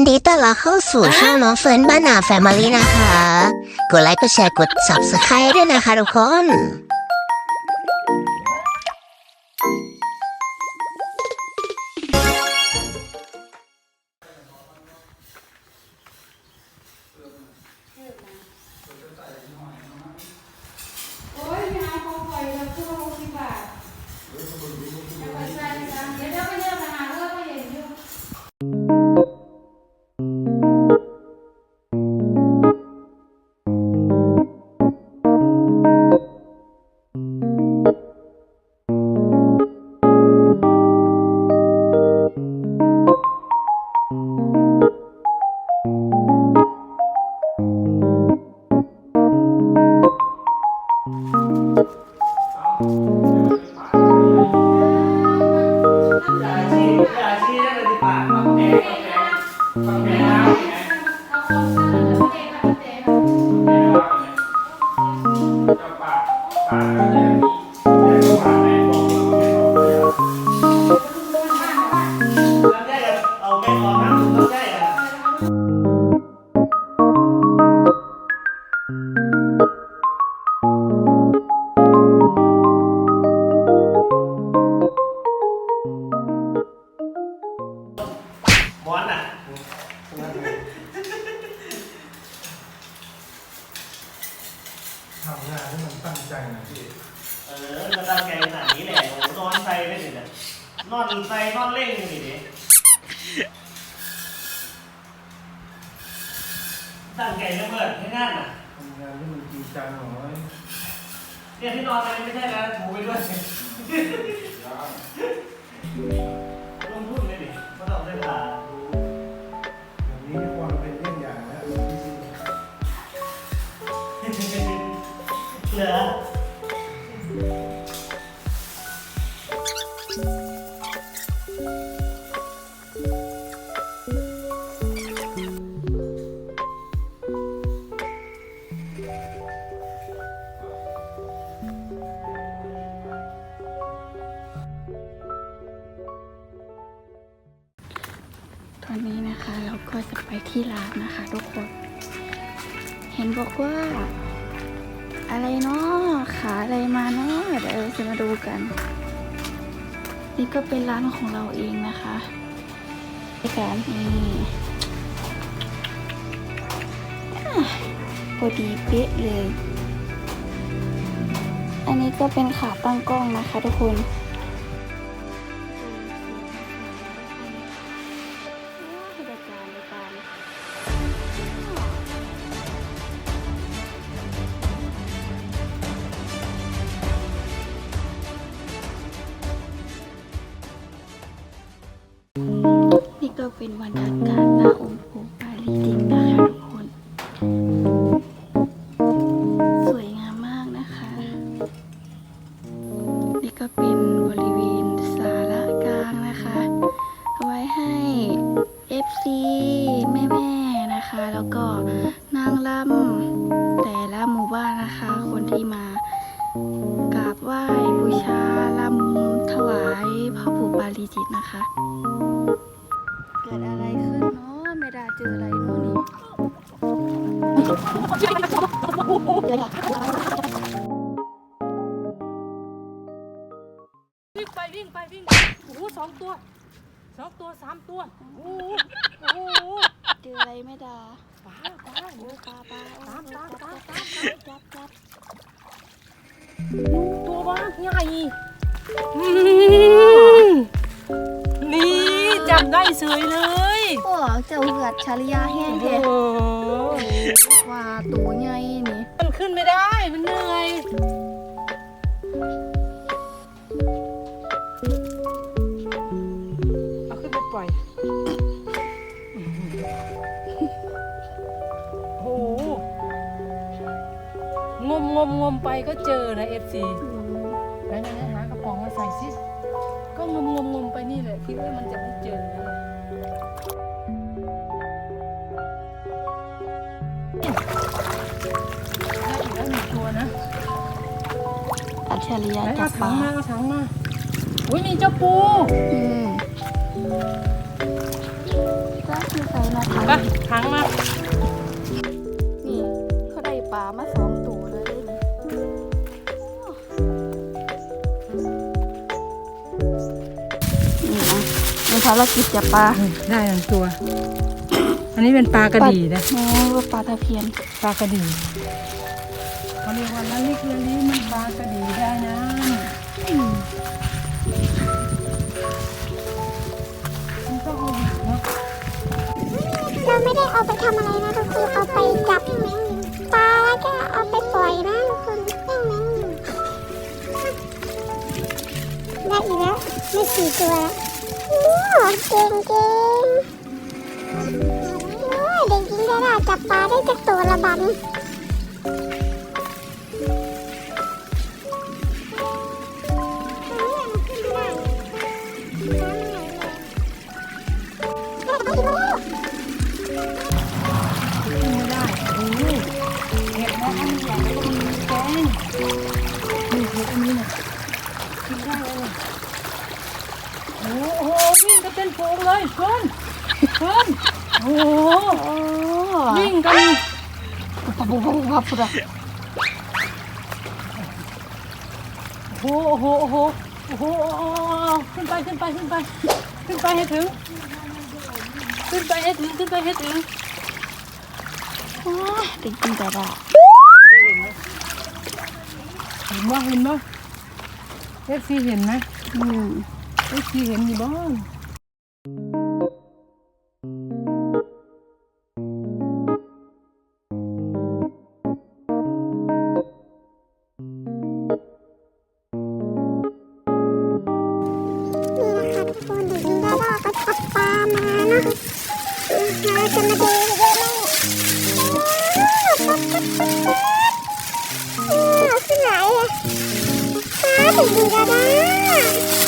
นดีต้อนรับเข้าสู่ช่องน้องเฟิร์นบ้านนาแฟมิลี่นะคะ กดไลค์กดแชร์กด subscribe ด้วยนะคะทุกคน เออก็ตั้งใจขนาดนี้แหละโอ้นอนใส่ได้สิเนี่ยนอนใส่นอนเล่งอยู่นี่ดิตั้งใจเมื่อให้งานอะทำงานให้มันจริงจังหน่อยเนี่ยที่นอนไปไม่ใช่แล้วถูไปด้วยลงทุนเลยดิไม่ต้องได้ผ่าอย่างนี้ความเป็นเรื่องอย่างนะพี่ซีเหลือ ที่ร้านนะคะทุกคน เห็นบอกว่า อะไรเนาะขาอะไรมาเนาะเดี๋ยวจะมาดูกัน นี่ก็เป็นร้านของเราเองนะคะในการนี่พอดีเป๊ะเลย อันนี้ก็เป็นขาตั้งกล้องนะคะทุกคน เป็นบรรยากาศหน้าองค์ปู่ปาลีจริงนะคะทุกคน สวยงามมากนะคะ นี่ก็เป็นบริเวณศาลากลางนะคะ เอาไว้ให้ FC แม่ๆนะคะ แล้วก็นางรำแต่ละหมู่บ้านนะคะ คนที่มากราบไหว้บูชารำถวายพ่อปู่ปาลีจิตนะคะ เกิดอะไรขึ้นเนาะไม่ได้เจออะไรเนาะนี่วิ่งไปวิ่งไปวิ่งโอ้โหสองตัวสองตัวสามตัวโอ้โหโอ้โหเจออะไรไม่ได้ปลาปลาโอ้ปลาปลาตามตามตามตามจับจับตัวบ้าใหญ่ ได้เฉยเลยโอ้เจ้าเหือดชาลิยาแห้งโอ้แท้โหว่าตัวใหญ่นี่มันขึ้นไม่ได้มันเหนื่อยเอาขึ้นไปปล่อยโอ้โหงมงมงมไปก็เจอนะเอฟซีไหนไหนไหนหากระป๋องมาใส่สิ ก็งมงมงมไปนี่แหละคิดว่ามันจะไม่เจอนะได้อีกแล้วหนึ่งตัวนะอัจฉริยะไหนจัเอาบปถัลางมาเอาถังมาอุ้ยมีเจ้าปูอืมจ้าคือใส่นอกไปค่ะถังมานี่เขาได้ปลามาสอง ภารกิจจับปลาได้หนึ่งตัว อันนี้เป็นปลากระดีนะโอ้ปลาตะเพียน ปลากระดีเขาเรียกว่าละลิกละลิมันปลากระดีได้นะมันต้องเอาหินเนาะเราไม่ได้เอาไปทำอะไรนะก็คือเอาไปจับปลาแล้วก็เอาไปปล่อยนะทุกคนได้อีกแล้วได้สี่ตัวแล้วโอ้ เก่งเก่งเด็กจริงได้ละจับปลาได้จากตัวละบัน งเลยเพิ่นเพิ่นโอ้โหโอ้วิ่งกันปุ๊บปุ๊บปุ๊บปุ๊บปุ๊บโอ้โหโอ้โหโอ้โหโอ้โหขึ้นไปขึ้นไปขึ้นไป ขึ้นไปให้ถึง ขึ้นไปให้ถึงขึ้นไปให้ถึงว้าจริงจริงแต่ละเห็นว่าเห็นว่าเอฟซีเห็นไหมอืมเอฟซีเห็นอยู่บ้าง เราจะมาดูเยอะไหมโอ้ขึ้นไหนอะปลาถึงดีแล้วน